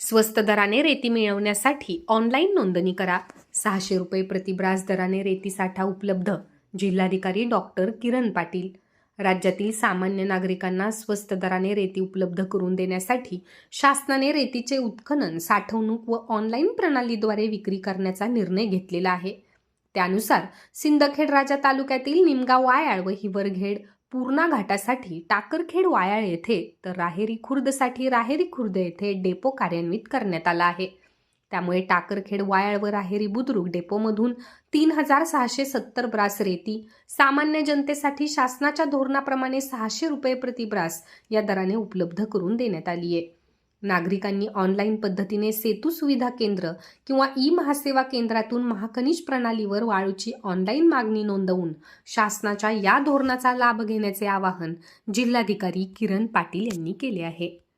स्वस्त दराने रेती मिळवण्यासाठी ऑनलाईन नोंदणी करा. सहाशे रुपये प्रतिब्रास दराने रेती साठा उपलब्ध जिल्हाधिकारी डॉक्टर किरण पाटील. राज्यातील सामान्य नागरिकांना स्वस्त दराने रेती उपलब्ध करून देण्यासाठी शासनाने रेतीचे उत्खनन साठवणूक व ऑनलाईन प्रणालीद्वारे विक्री करण्याचा निर्णय घेतलेला आहे. त्यानुसार सिंदखेड राजा तालुक्यातील निमगाव वायाळ व हिवरघेड पूर्णा घाटासाठी टाकरखेड वायाळ येथे तर राहेरी खुर्दसाठी राहेरी खुर्द येथे डेपो कार्यान्वित करण्यात आला आहे. त्यामुळे टाकरखेड वायाळ व राहेरी बुद्रुक डेपोमधून तीन हजार सहाशे सत्तर ब्रास रेती सामान्य जनतेसाठी शासनाच्या धोरणाप्रमाणे सहाशे रुपये प्रति ब्रास या दराने उपलब्ध करून देण्यात आली आहे. नागरिकांनी ऑनलाईन पद्धतीने सेतू सुविधा केंद्र किंवा ई महासेवा केंद्रातून महाखनिज प्रणालीवर वाळूची ऑनलाईन मागणी नोंदवून शासनाच्या या धोरणाचा लाभ घेण्याचे आवाहन जिल्हाधिकारी किरण पाटील यांनी केले आहे.